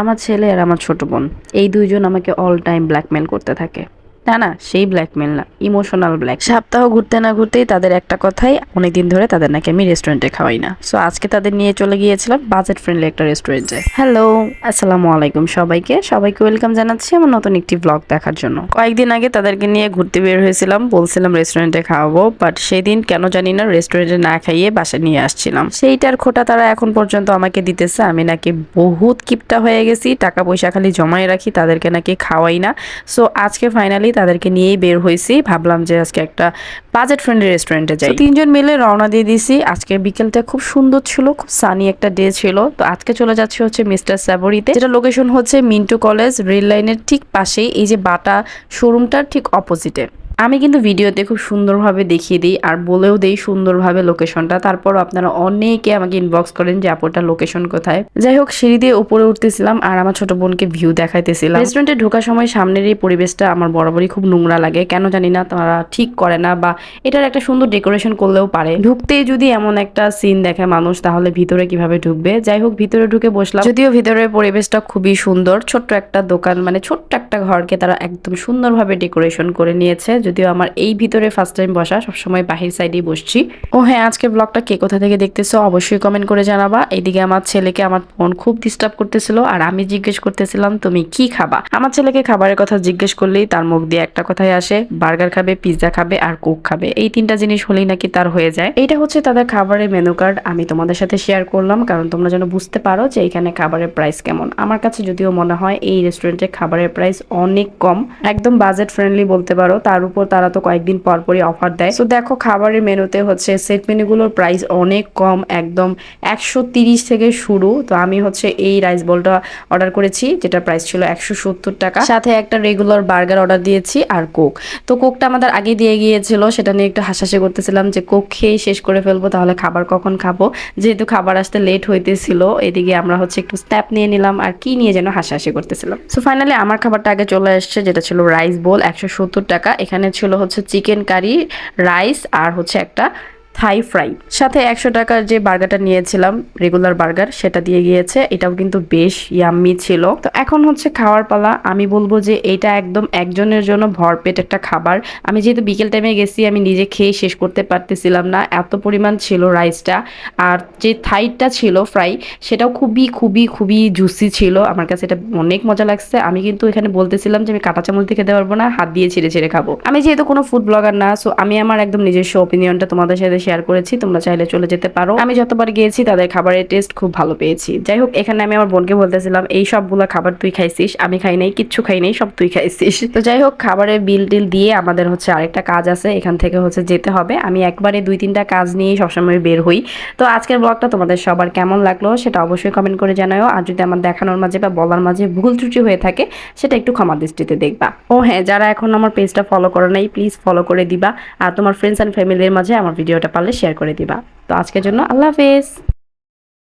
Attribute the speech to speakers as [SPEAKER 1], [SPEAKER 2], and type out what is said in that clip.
[SPEAKER 1] আমার ছেলে আর আমার ছোট বোন এই দুইজন আমাকে অল টাইম ব্ল্যাকমেল করতে থাকে। না না, সেই ব্ল্যাকমেল না ইমোশনাল ব্ল্যাক সপ্তাহ ঘুরতে না ঘুরতেই তাদের একটা কথাই, অনেকদিন ধরে তাদের নাকি আমি রেস্টুরেন্টে খাওয়াই না। সো আজকে তাদের নিয়ে চলে গিয়েছিলাম বাজেট ফ্রেন্ডলি একটা রেস্টুরেন্টে হ্যালো আসসালামু আলাইকুম সবাইকে। সবাইকে ওয়েলকাম জানাচ্ছি আমার নতুন একটি ব্লগ দেখার জন্য। কয়েকদিন আগে তাদেরকে নিয়ে ঘুরতে বের হয়েছিলাম, বলছিলাম রেস্টুরেন্টে খাওয়াবো বাট সেদিন কেন জানি না রেস্টুরেন্টে না খাইয়ে বাসায় নিয়ে আসছিলাম। সেইটার খোটা তারা এখন পর্যন্ত আমাকে দিতেছে, আমি নাকি বহুত কিপটা হয়ে গেছি, টাকা পয়সা খালি জমায় রাখি, তাদেরকে নাকি খাওয়াই না। সো আজকে ফাইনালি তাদেরকে নিয়েই বের হয়েছি। ভাবলাম যে আজকে একটা বাজেট ফ্রেন্ডলি রেস্টুরেন্টে যাই। তিনজন মিলে রওনা দিয়ে দিছি আজকে বিকেলটা খুব সুন্দর ছিল, খুব সানি একটা ডে ছিল। তো আজকে চলে যাচ্ছে হচ্ছে মিস্টার স্যাবরিতে যেটা লোকেশন হচ্ছে মিন্টু কলেজ, রেল লাইনের ঠিক পাশেই। এই যে বাটা শোরুমটার ঠিক অপোজিটে আমি কিন্তু ভিডিওতে খুব সুন্দরভাবে দেখিয়ে দিই আর বলেও দেই সুন্দরভাবে লোকেশনটা। তারপর আপনারা অনেকে আমাকে ইনবক্স করেন যে আপুটা লোকেশন কোথায়? যাই হোক, সিঁড়ি দিয়ে উপরে উঠতেছিলাম আর আমার ছোট বোনকে ভিউ দেখাইতেছিলাম। রেস্টুরেন্টে ঢোকার সময় সামনের এই পরিবেশটা আমার বরাবরই খুব নোংরা লাগে। কেন জানি না তারা ঠিক করে না বা এটার একটা সুন্দর ডেকোরেশন করলেও পারে। ঢুকতেই যদি এমন একটা সিন দেখে মানুষ, তাহলে ভিতরে কীভাবে ঢুকবে? যাই হোক, ভিতরে ঢুকে বসলাম। যদিও ভিতরের পরিবেশটা খুবই সুন্দর, ছোট্ট একটা দোকান মানে ছোট্ট একটা ঘরকে তারা একদম সুন্দরভাবে ডেকোরেশন করে নিয়েছে। যদিও আমার এই ভিতরে ফার্স্ট টাইম বসা, সবসময় বাহির সাইডেই বসছি। ও হ্যাঁ আজকে ব্লগটা কে কোথা থেকে দেখতেছো অবশ্যই কমেন্ট করে জানাবা। এইদিকে আমার ছেলেকে আমার ফোন খুব ডিস্টার্ব করতেছিল আর আমি জিজ্ঞেস করতেছিলাম, তুমি কি খাবা? আমার ছেলেকে খাবারের কথা জিজ্ঞেস করলেই তার মুখ দিয়ে একটা কথাই আসে, বার্গার খাবে পিৎজা খাবে আর কোক খাবে। এই তিনটা জিনিস হলেই নাকি তার হয়ে যায়। এটা হচ্ছে তাদের খাবারের মেনু কার্ড আমি তোমাদের সাথে শেয়ার করলাম, কারণ তোমরা যেন বুঝতে পারো যে এখানে খাবারের প্রাইস কেমন। আমার কাছে যদিও মনে হয় এই রেস্টুরেন্টে খাবারের প্রাইস অনেক কম। একদম বাজেট ফ্রেন্ডলি বলতে পারো, তার উপর তারা তো কয়েকদিন পর পরই অফার দেয়। তো দেখো খাবারের মেনুতে হচ্ছে সেট মেনুগুলোর প্রাইস অনেক কম, একদম একশো থেকে শুরু। তো আমি হচ্ছে এই রাইস বলটা অর্ডার করেছি, যেটা প্রাইস ছিল একশো সত্তর টাকা। সাথে একটা রেগুলার বার্গার অর্ডার দিয়েছি আর কোক তো কোকটা আমাদের আগে দিয়ে গিয়েছিল, সেটা নিয়ে একটু হাসাহাসি করতেছিলাম যে কোক খেয়ে শেষ করে ফেলব, তাহলে খাবার কখন খাব? যেহেতু খাবার আসতে লেট হইতেছিল, এদিকে আমরা হচ্ছে একটু স্ট্যাপ নিয়ে নিলাম আর কি নিয়ে যেন হাসাহাসি করতেছিলাম। সো ফাইনালি আমার খাবারটা আগে চলে আসছে, যেটা ছিল রাইস বোল একশো সত্তর টাকা। এখানে ছিল হচ্ছে চিকেন কারি রাইস আর হচ্ছে একটা থাই ফ্রাই সাথে একশো টাকার যে বার্গারটা নিয়েছিলাম রেগুলার বার্গার, সেটা দিয়ে গিয়েছে। এটাও কিন্তু বেশ ইয়াম্মি ছিল। তো এখন হচ্ছে খাওয়ার পালা। আমি বলব যে এটা একদম একজনের জন্য ভরপেট একটা খাবার। আমি যেহেতু বিকেল টাইমে গেছি, আমি নিজে খেয়ে শেষ করতে পারতেছিলাম না। এত পরিমাণ ছিল রাইসটা আর যে থাইটা ছিল ফ্রাই সেটাও খুবই খুবই খুবই জুসি ছিল। আমার কাছে এটা অনেক মজা লাগছে। আমি কিন্তু এখানে বলতেছিলাম যে আমি কাঁটা চামচ দিয়ে খেতে পারব না, হাত দিয়ে ছিঁড়ে ছিঁড়ে খাব। আমি যেহেতু কোনো ফুড ব্লগার না সো আমি আমার একদম নিজস্ব ওপিনিয়নটা তোমাদের সাথে শেয়ার করেছি, তোমরা চাইলে চলে যেতে পারো। আমি যতবার গিয়েছি, তাদের খাবারের টেস্ট খুব ভালো পেয়েছি। যাই হোক, এখানে আমি আমার বোনকে বলতেছিলাম, এই সবগুলো খাবার তুই খাইছিস, আমি খাই নাই, কিচ্ছু খাই নাই, সব তুই খাইছিস। তো যাই হোক, খাবারের বিল টিল দিয়ে আমাদের হচ্ছে আরেকটা কাজ আছে, এখান থেকে হচ্ছে যেতে হবে। আমি একবারে দুই তিনটা কাজ নিয়ে সবসময় বের হই। তো আজকের ব্লগটা তোমাদের সবার কেমন লাগল, সেটা অবশ্যই কমেন্ট করে জানাও আর যদি আমার দেখানোর মাঝে বা বলার মাঝে ভুল ত্রুটি হয়ে থাকে, সেটা একটু ক্ষমা দৃষ্টিতে দেখবা। ও হ্যাঁ যারা এখন আমার পেজটা ফলো করে নাই প্লিজ ফলো করে দিবা। আর তোমার ফ্রেন্ডস অ্যান্ড ফ্যামিলির মাঝে আমার ভিডিওটা পারলে শেয়ার করে দিবা। তো আজকের জন্য আল্লাহ হাফেজ।